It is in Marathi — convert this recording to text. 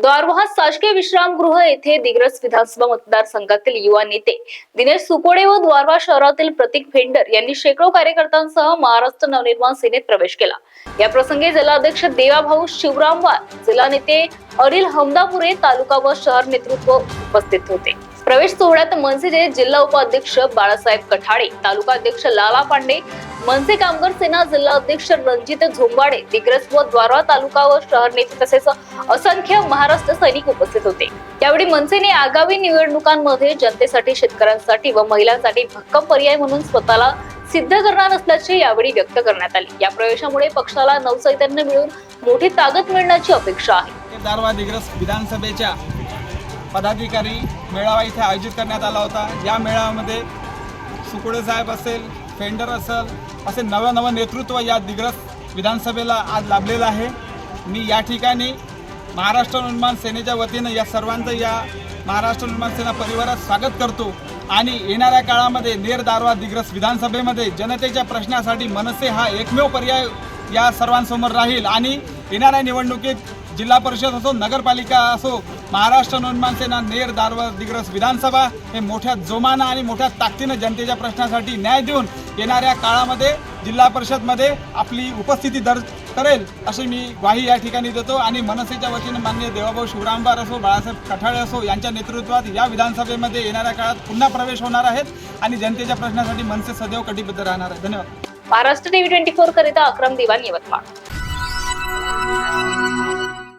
द्वारवहा शासकीय विश्रामगृह येथे दिग्रस विधानसभा मतदारसंघातील युवा नेते दिनेश सुकोडे व द्वारवा शहरातील प्रतीक फेंडर यांनी शेकडो कार्यकर्त्यांसह महाराष्ट्र नवनिर्माण सेनेत प्रवेश केला. या प्रसंगी जिल्हाध्यक्ष देवाभाऊ शिवरामवार जिल्हा नेते अनिल हमदापुरे तालुका व शहर नेतृत्व उपस्थित होते. प्रवेश सोहळ्यात मनसेचे जिल्हा उपाध्यक्ष बाळासाहेब कठाडे तालुका अध्यक्ष लाला पांडे मनसे कामगार सेना जिल्हा अध्यक्ष रणजित झोंबाडे दिग्रस व द्वारवा तालुका व शहर नेते तसेच असंख्य महाराष्ट्र सैनिक उपस्थित होते. यावेळी मनसेने आगामी निवडणुकांमध्ये जनतेसाठी शेतकऱ्यांसाठी व महिलांसाठी भक्कम पर्याय म्हणून स्वतःला सिद्ध करणार असल्याचे यावेळी व्यक्त करण्यात आले. या प्रवेशामुळे पक्षाला नवचैतन्य मिळून मोठी ताकद मिळण्याची अपेक्षा आहे. विधानसभेच्या पदाधिकारी मेळावा इथे आयोजित करण्यात आला होता. या मेळाव्यामध्ये सुकुडे साहेब असेल फेंडर असेल असे नवं नवं नेतृत्व या दिग्रस विधानसभेला आज लाभलेलं आहे. मी या ठिकाणी महाराष्ट्र निर्माण सेनेच्या वतीनं या सर्वांचं या महाराष्ट्र निर्माण सेना परिवारात स्वागत करतो. आणि येणाऱ्या काळामध्ये नेर दारवा दिग्रस विधानसभेमध्ये जनतेच्या प्रश्नासाठी मनसे हा एकमेव पर्याय या सर्वांसमोर राहील. आणि येणाऱ्या निवडणुकीत जिल्हा परिषद असो नगरपालिका असो महाराष्ट्र निर्माण सेना नेर दारवा दिग्रस विधानसभा हे मोठ्या जोमानं आणि मोठ्या ताकदीनं जनतेच्या प्रश्नासाठी न्याय देऊन येणाऱ्या काळामध्ये जिल्हा परिषदमध्ये आपली उपस्थिती दर्ज करेल अशी मी ग्वाही या ठिकाणी देतो. आणि मनसेच्या वतीनं मान्य देवाभाऊ शिवरामबार असो बाळासाहेब कठाळे असो यांच्या नेतृत्वात या विधानसभेमध्ये येणाऱ्या काळात पुन्हा प्रवेश होणार आहेत आणि जनतेच्या प्रश्नासाठी मनसे सदैव कटिबद्ध राहणार आहे. धन्यवाद. महाराष्ट्र टीव्ही ट्वेंटी फोर करिता अक्रम दिवाण यवतमाळ.